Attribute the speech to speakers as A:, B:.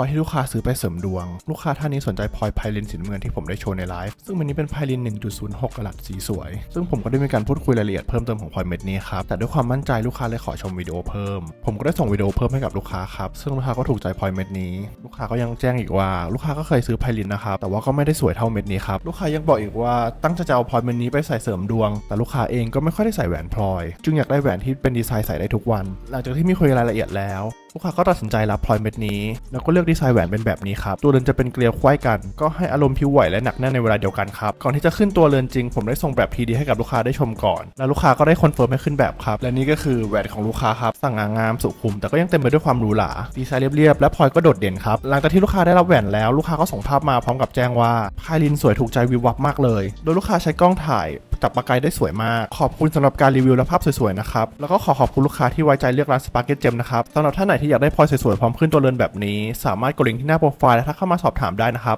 A: อยให้ลูกค้าซื้อไปเสริมดวง ลูกค้าท่านนี้สนใจพลอยไพลินสีน้ำเงินที่ผมได้โชว์ในไลฟ์ซึ่งมันนี้เป็นไพลิน 1.06กะลัดสีสวย ซึ่งผมก็ได้มีการพูดคุยรายละเอียดเพิ่มเติมของพลอยเม็ดนี้ครับแต่ด้วยความมั่นใจลูกค้าเลยขอชมวิดีโอเพิ่ม ผมก็ได้ส่งวิดีโอเพิ่มให้กับลูกค้าครับซึ่งลูกค้าก็ถูกใจพลอยเม็ดนี้ ลูกค้าก็ยังแจ้งอีกว่า ลูกค้าก็เคยซื้อไพลินนะครับแต่ว่าก็ไม่ได้สวยเท่าเม็ดนี้ครับลูกค้ายังบอกอีกว่าตั้งใจจะเอาพลอยเม็ดนี้ไปใส่เสริมดวง แต่ลูกค้าเองก็ไม่ค่อยได้ใส่แหวนพลอย จึงอยากได้แหวนที่เป็นดีไซน์ใส่ได้ทุกวัน หลังจากที่มีคุยรายละเอียดแล้ว ลูกค้าก็ตัดสินใจรับพลอยเม็ดนี้ แล้วก็เลือกดีไซน์แหวนเป็นแบบนี้ครับ ตัวเรือนจะเป็นเกลียวควายกัน ก็ให้อารมณ์ผิวไหวและหนักแน่นในเวลาเดียวกันครับ ก่อนที่จะขึ้นตัวเรือนจริง ผมได้ส่งแบบ PD ให้กับลูกค้าได้ชมก่อน แล้วลูกค้าก็ได้คอนเฟิร์มให้ขึ้นแบบครับ และนี่ก็คือแหวนของลูกค้าครับ สั่งงามสุขุม แต่ก็ยังเต็มไปด้วยความหรูหรา ดีไซน์เรียบๆ และพลอยก็โดดเด่นครับ หลังจากที่ลูกค้าได้รับแหวนแล้ว ลูกค้าก็ส่งภาพมาพร้อมกับแจ้งว่าพายลินสวยถูกใจวิววับมากเลย โดยลูกค้าใช้กล้องถ่าย จับปลากไกได้สวยมาก ขอบคุณสำหรับการรีวิวและภาพสวยๆนะครับ แล้วก็ขอขอบคุณลูกค้าที่ไว้ใจเลือกร้านสปาเกตเจมนะครับสำหรับท่านไหนที่อยากได้พลอยสวยๆพร้อมขึ้นตัวเรือนแบบนี้ สามารถกดลิงก์ที่หน้าโปรไฟล์และทักเข้ามาสอบถามได้นะครับ